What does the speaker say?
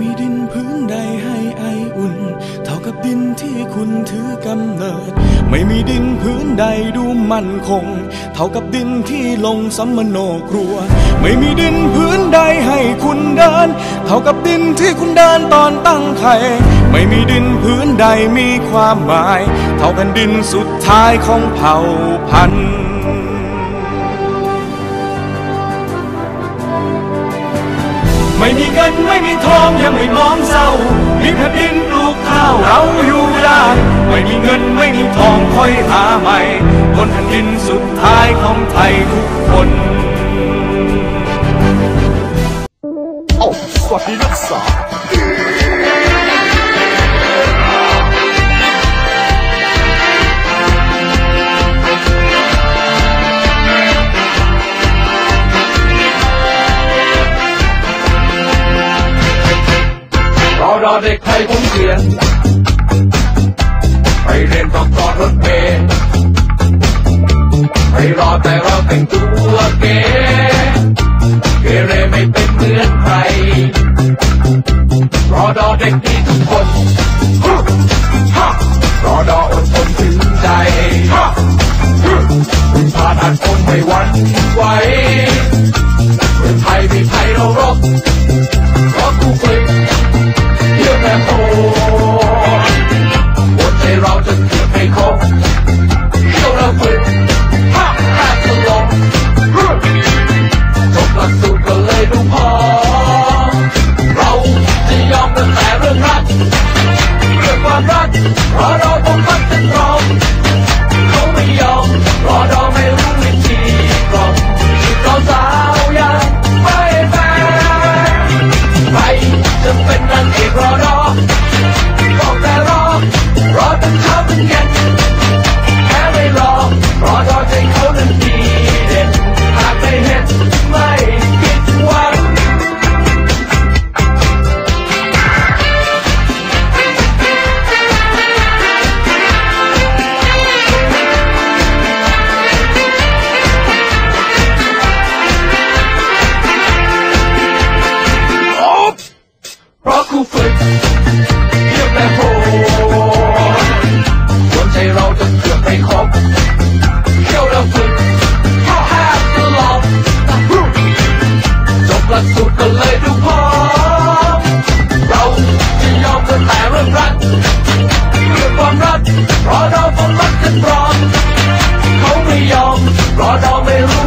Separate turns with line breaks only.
มีดินพื้นใดให้ไออุ่น เท่ากับดินที่คุณถือกำเนิด ไม่มีดินพื้นใดดูมั่นคง เท่ากับดินที่ลงสัมมโนครัว ไม่มีดินพื้นใดให้คุณเดิน เท่ากับดินที่คุณเดินตอนตั้งไข่ไม่มีดินพื้นใดมีความหมาย เท่าแผ่นดินสุดท้ายของเผ่าพันธุ์ ไม่มีเงินไม่มีทองยังไม่มองเศร้า มีแผ่นดินปลูกข้าวเราอยู่ได้ ไม่มีเงินไม่มีทองค่อยหาใหม่บนแผ่นดินสุดท้ายของไทยทุกคน
โอ้สวัสดีนักศึกษา
รอเด็กไทยผมเขียน ไปเรียนต้องรอรถเมล์ไปรอแต่เราแต่งตัวเก๋เกเรไม่เป็นเหมือนใคร รอดอเด็กดีทุกคน รอดออดทนถึงใจคุณพาดันคนไม่หวันไหวเมืองไทยมีไทยเรารบ หหัวใจเราจะเก็บให้ครบเที่ยวแล้วฝึกห้าแปดตลกจบหลักสูตรก็เลยดูพอ เราจะยอมกันแต่เรื่องรักเรื่องความรักเพราะเราต้องพัก กูฝึกเรียบและโหดรวใจเราจะเกือบไม่ครบเที่ยวและฝึกข้าวแห้งตลอดจบหลักสูตรก็เลยดูพอเราจะยอมกันแต่เรื่องรักเพื่อความรักเพราะเราต้องรักกันรอเขาไม่ยอมเพราะเราไม่รู้